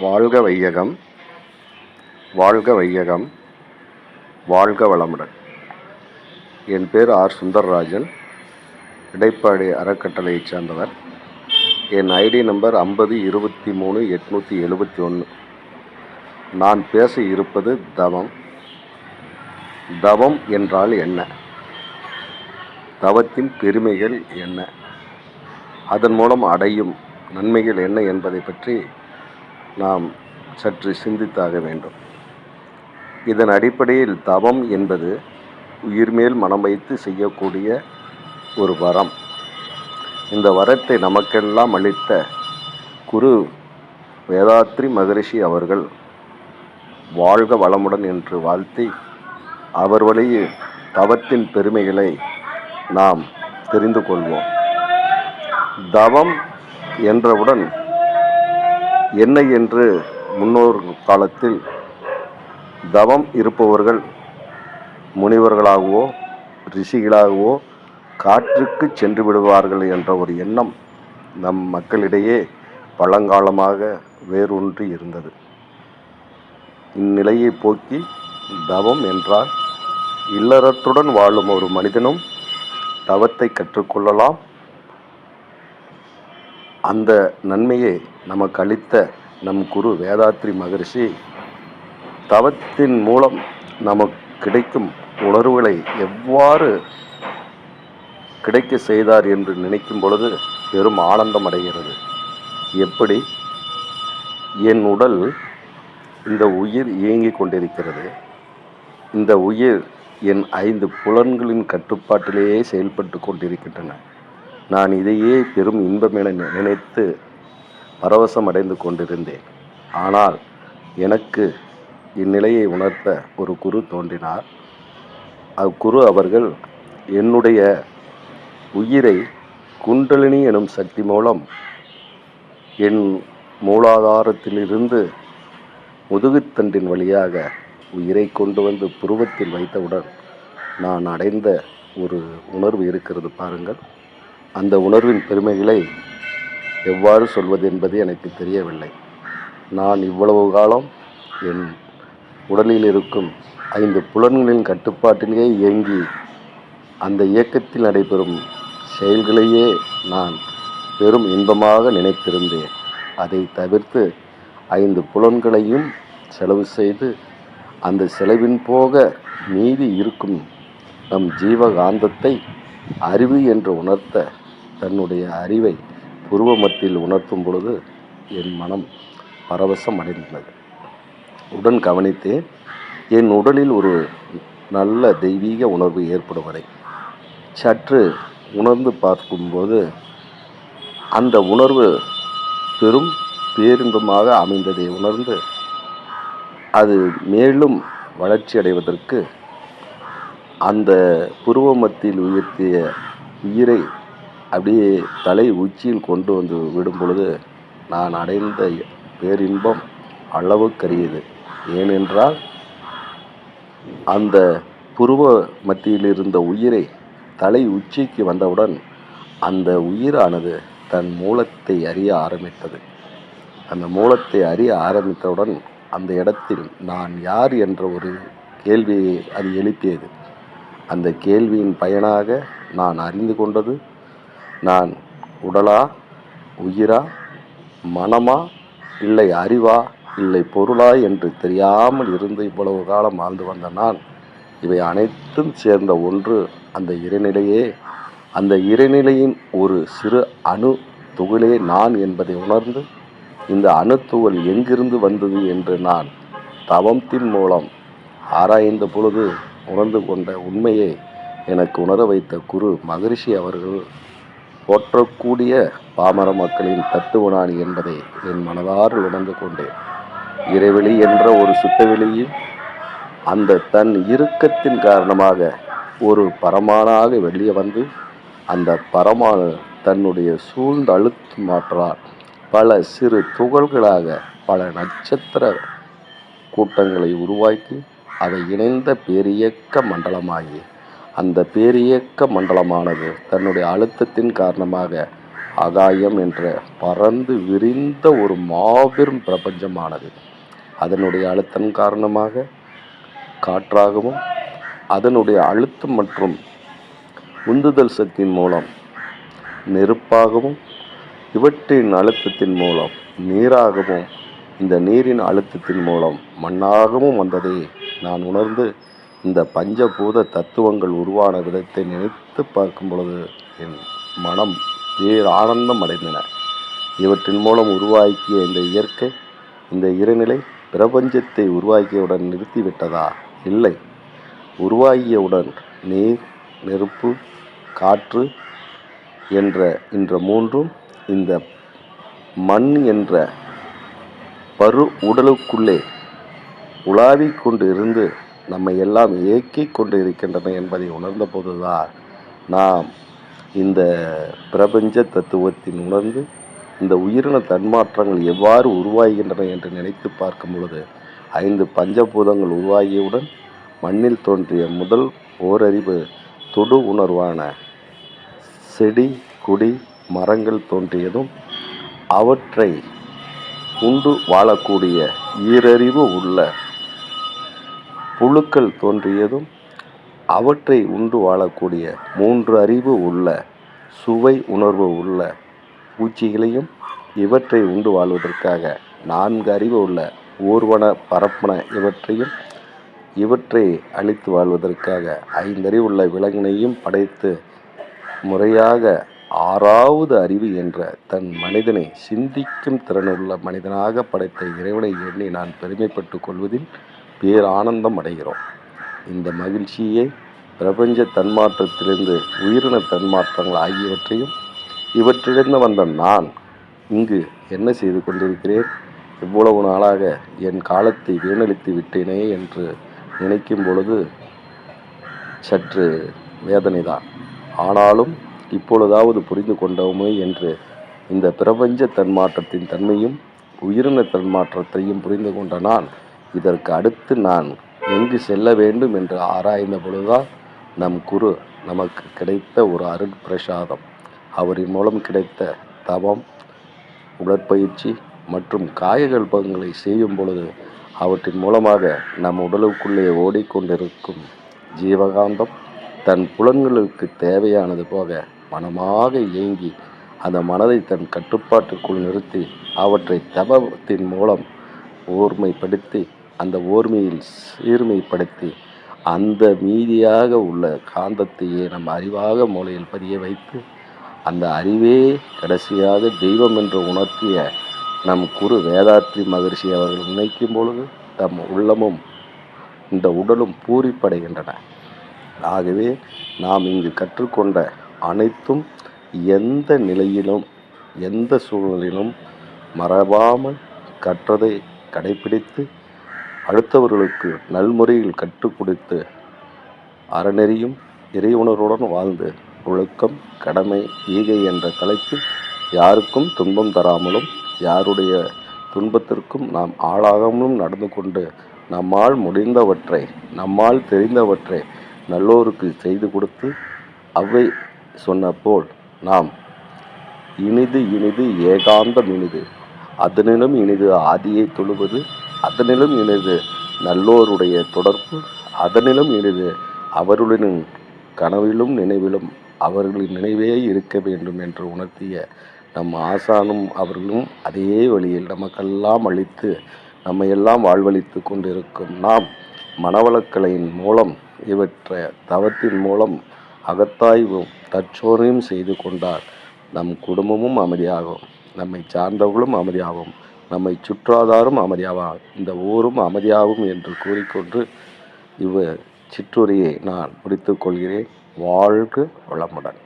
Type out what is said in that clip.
வாழ்க வையகம் வாழ்க வையகம் வாழ்க வளமுடன். என் பேர் ஆர். சுந்தர்ராஜன் இடைப்பாடி அறக்கட்டளையைச் சேர்ந்தவர். என் ஐடி நம்பர் ஐம்பது இருபத்தி மூணு எட்நூற்றி எழுபத்தி ஒன்று நான் பேச இருப்பது தவம். தவம் என்றால் என்ன? தவத்தின் பெருமைகள் என்ன? அதன் மூலம் அடையும் நன்மைகள் என்ன என்பதை பற்றி நாம் சற்று சிந்தித்தாக வேண்டும். இதன் அடிப்படையில் தவம் என்பது உயிர்மேல் மனம் வைத்து செய்யக்கூடிய ஒரு வரம். இந்த வரத்தை நமக்கெல்லாம் அளித்த குரு வேதாத்ரி மகரிஷி அவர்கள் வாழ்க வளமுடன் என்று வாழ்த்தி அவர் வழியில் தவத்தின் பெருமைகளை நாம் தெரிந்து கொள்வோம். தவம் என்றவுடன் என்ன என்று முன்னோர் காலத்தில் தவம் இருப்பவர்கள் முனிவர்களாகவோ ரிஷிகளாகவோ காற்றுக்கு சென்று விடுவார்கள் என்ற ஒரு எண்ணம் நம் மக்களிடையே பழங்காலமாக வேரூன்றி இருந்தது. இந்நிலையை போக்கி தவம் என்றால் இல்லறத்துடன் வாழும் ஒரு மனிதனும் தவத்தை கற்றுக்கொள்ளலாம் அந்த நன்மையை நமக்கு அளித்த நம் குரு வேதாத்ரி மகரிஷி தவத்தின் மூலம் நமக்கு கிடைக்கும் உணர்வுகளை எவ்வாறு கிடைக்க செய்தார் என்று நினைக்கும் பொழுது பெரும் ஆனந்தம் அடைகிறது. எப்படி? என் உடல் இந்த உயிர் இயங்கிக் கொண்டிருக்கிறது. இந்த உயிர் என் ஐந்து புலன்களின் கட்டுப்பாட்டிலேயே செயல்பட்டு கொண்டிருக்கின்றன. நான் இதையே பெரும் இன்பம் என நினைத்து பரவசம் அடைந்து கொண்டிருந்தேன். ஆனால் எனக்கு இந்நிலையை உணர்த்த ஒரு குரு தோன்றினார். அக்குரு அவர்கள் என்னுடைய உயிரை குண்டலினி எனும் சக்தி மூலம் என் மூலாதாரத்திலிருந்து முதுகுத்தண்டின் வழியாக உயிரை கொண்டு வந்து புருவத்தில் வைத்தவுடன் நான் அடைந்த ஒரு உணர்வு இருக்கிறது பாருங்கள். அந்த உணர்வின் பெருமைகளை எவ்வாறு சொல்வது என்பது எனக்கு தெரியவில்லை. நான் இவ்வளவு காலம் என் உடலில் இருக்கும் ஐந்து புலன்களின் கட்டுப்பாட்டிலேயே இயங்கி அந்த இயக்கத்தில் நடைபெறும் செயல்களையே நான் பெரும் இன்பமாக நினைத்திருந்தேன். அதை தவிர்த்து ஐந்து புலன்களையும் செலவு செய்து அந்த செலவின் போக மீதி இருக்கும் நம் ஜீவகாந்தத்தை அறிவு என்று உணர்த்த தன்னுடைய அறிவை புருவமத்தில் உணர்த்தும் பொழுது என் மனம் பரவசம் அடைந்தது உடன் கவனித்தேன் என் உடலில் ஒரு நல்ல தெய்வீக உணர்வு ஏற்படும் வரை சற்று உணர்ந்து பார்க்கும்போது அந்த உணர்வு பெரும் பேரின்பமாக அமைந்ததை உணர்ந்து அது மேலும் வளர்ச்சி அடைவதற்கு அந்த புருவமத்தில் உயர்த்திய உயிரை அப்படியே தலை உச்சியில் கொண்டு வந்து விடும் பொழுது நான் அடைந்த பேரின்பம் அளவுக்கரியது. ஏனென்றால் அந்த புருவ மத்தியில் இருந்த உயிரை தலை உச்சிக்கு வந்தவுடன் அந்த உயிரானது தன் மூலத்தை அறிய ஆரம்பித்தது. அந்த மூலத்தை அறிய ஆரம்பித்தவுடன் அந்த இடத்தில் நான் யார் என்ற ஒரு கேள்வியை அது எழுப்பியது. அந்த கேள்வியின் பயனாக நான் அறிந்து கொண்டது நான் உடலா உயிரா மனமா இல்லை அறிவா இல்லை பொருளா என்று தெரியாமல் இருந்து இவ்வளவு காலம் ஆழ்ந்து வந்த நான் இவை அனைத்தும் சேர்ந்த ஒன்று அந்த இறைநிலையே. அந்த இறைநிலையின் ஒரு சிறு அணு துகளே நான் என்பதை உணர்ந்து இந்த அணுத்துகள் எங்கிருந்து வந்தது என்று நான் தவத்தின் மூலம் ஆராய்ந்த பொழுது உணர்ந்து கொண்ட உண்மையை எனக்கு உணர வைத்த குரு மகரிஷி அவர்கள் போற்றக்கூடிய பாமர மக்களின் தத்துவஞானி என்பதை என் மனதார் உணர்ந்து கொண்டேன். இறைவெளி என்ற ஒரு சுத்தவெளியில் அந்த தன் இறுக்கத்தின் காரணமாக ஒரு பரமானாக வெளியே வந்து அந்த பரமானு தன்னுடைய சூழ்ந்த அழுத்து மாற்றால் பல சிறு துகள்களாக பல நட்சத்திர கூட்டங்களை உருவாக்கி அவை இணைந்த பேரியக்க மண்டலமாகி அந்த பேரியக்க மண்டலமானது தன்னுடைய அழுத்தத்தின் காரணமாக ஆகாயம் என்ற பறந்து விரிந்த ஒரு மாபெரும் பிரபஞ்சமானது. அதனுடைய அழுத்தம் காரணமாக காற்றாகவும் அதனுடைய அழுத்தம் மற்றும் உந்துதல் சக்தியின் மூலம் நெருப்பாகவும் இவற்றின் அழுத்தத்தின் மூலம் நீராகவும் இந்த நீரின் அழுத்தத்தின் மூலம் மண்ணாகவும் வந்ததை நான் உணர்ந்து இந்த பஞ்சபூத தத்துவங்கள் உருவான விதத்தை நினைத்து பார்க்கும் பொழுது என் மனம் பேர் ஆனந்தம் அடைந்தன. இவற்றின் மூலம் உருவாக்கிய இந்த இயற்கை இந்த இருநிலை பிரபஞ்சத்தை உருவாக்கியவுடன் நிறுத்திவிட்டதா? இல்லை. உருவாகியவுடன் நீர் நெருப்பு காற்று என்ற இந்த மூன்றும் இந்த மண் என்ற பரு உடலுக்குள்ளே உலாவிக் கொண்டு இருந்து நம்மை எல்லாம் இயக்கிக் கொண்டு இருக்கின்றன என்பதை உணர்ந்த போதுதான் நாம் இந்த பிரபஞ்ச தத்துவத்தின் உணர்ந்து இந்த உயிரின தன்மாற்றங்கள் எவ்வாறு உருவாகின்றன என்று நினைத்து பார்க்கும் பொழுது ஐந்து பஞ்சபூதங்கள் உருவாகியவுடன் மண்ணில் தோன்றிய முதல் ஓரறிவு தொடு உணர்வான செடி கொடி மரங்கள் தோன்றியதும் அவற்றை உண்டு வாழக்கூடிய ஈரறிவு உள்ள புழுக்கள் தோன்றியதும் அவற்றை உண்டு வாழக்கூடிய மூன்று அறிவு உள்ள சுவை உணர்வு உள்ள பூச்சிகளையும் இவற்றை உண்டு வாழ்வதற்காக நான்கு அறிவு உள்ள ஊர்வன பரப்பன இவற்றையும் இவற்றை அழித்து வாழ்வதற்காக ஐந்தறிவுள்ள விலங்கினையும் படைத்து முறையாக ஆறாவது அறிவு என்ற தன் மனிதனை சிந்திக்கும் திறனுள்ள மனிதனாக படைத்த இறைவனை எண்ணி நான் பெருமைப்பட்டு கொள்வதில் பேரானந்தம் அடைகிறோம். இந்த மகிழ்ச்சியை பிரபஞ்ச தன்மாற்றத்திலிருந்து உயிரின தன்மாற்றங்கள் ஆகியவற்றையும் இவற்றிலிருந்து வந்த நான் இங்கு என்ன செய்து கொண்டிருக்கிறேன்? இவ்வளவு நாளாக என் காலத்தை வீணளித்து விட்டேனே என்று நினைக்கும் பொழுது சற்று வேதனைதான். ஆனாலும் இப்பொழுதாவது புரிந்து கொண்டோமே என்று இந்த பிரபஞ்ச தன்மாற்றத்தின் தன்மையும் உயிரின தன்மாற்றத்தையும் புரிந்து கொண்ட நான் இதற்கு அடுத்து நான் எங்கு செல்ல வேண்டும் என்று ஆராய்ந்த பொழுதுதான் நம் குரு நமக்கு கிடைத்த ஒரு அருட்பிரசாதம் அவரின் மூலம் கிடைத்த தவம் உடற்பயிற்சி மற்றும் காயகல்பங்களை செய்யும் பொழுது அவற்றின் மூலமாக நம் உடலுக்குள்ளே ஓடிக்கொண்டிருக்கும் ஜீவகாந்தம் தன் புலன்களுக்கு தேவையானது போக மனமாக இயங்கி அந்த மனதை தன் கட்டுப்பாட்டுக்குள் நிறுத்தி அவற்றை தபத்தின் மூலம் ஓர்மைப்படுத்தி அந்த ஓர்மையில் சீர்மைப்படுத்தி அந்த மீதியாக உள்ள காந்தத்தையே நம் அறிவாக மூலையில் பதிய வைத்து அந்த அறிவே கடைசியாக தெய்வம் என்று உணர்த்திய நம் குரு வேதாத்ரி மகரிஷி அவர்கள் நினைக்கும் பொழுது தம் உள்ளமும் இந்த உடலும் பூரிப்படைகின்றன. ஆகவே நாம் இங்கு கற்றுக்கொண்ட அனைத்தும் எந்த நிலையிலும் எந்த சூழ்நிலையிலும் மறவாமல் கற்றதை கடைப்பிடித்து அடுத்தவர்களுக்கு நல்முறையில் கற்றுக் கொடுத்து அறநெறியும் இறை உணர்வுடன் வாழ்ந்து ஒழுக்கம் கடமை ஈகை என்ற தலைப்பில் யாருக்கும் துன்பம் தராமலும் யாருடைய துன்பத்திற்கும் நாம் ஆளாகாமலும் நடந்து கொண்டு நம்மால் முடிந்தவற்றை நம்மால் தெரிந்தவற்றை நல்லோருக்கு செய்து கொடுத்து அவ்வை சொன்னபோல் நாம் இனிது இனிது ஏகாந்தம் இனிது. அதனிலும் இனிது ஆதியை தொழுவது அதனிலும் இனிது நல்லோருடைய தொடர்பு அதனிலும் இனிது அவர்களின் கனவிலும் நினைவிலும் அவர்களின் நினைவே இருக்க வேண்டும் என்று உணர்த்திய நம் ஆசானும் அவர்களும் அதே வழியில் நமக்கெல்லாம் அழித்து நம்மையெல்லாம் வாழ்வழித்து கொண்டிருக்கும் நாம் மனவளக்கலையின் மூலம் இவற்றை தவத்தின் மூலம் அகத்தாய்வும் தற்சோரையும் செய்து கொண்டால் நம் குடும்பமும் அமைதியாகும் நம்மை சார்ந்தவர்களும் அமைதியாகும். நம்மை சுற்றாதாரும் அமைதியாவார் இந்த ஊரும் அமைதியாகும் என்று கூறிக்கொண்டு இவ் சிற்றுரையை நான் முடித்துக் கொள்கிறேன். வாழ்க வளமுடன்.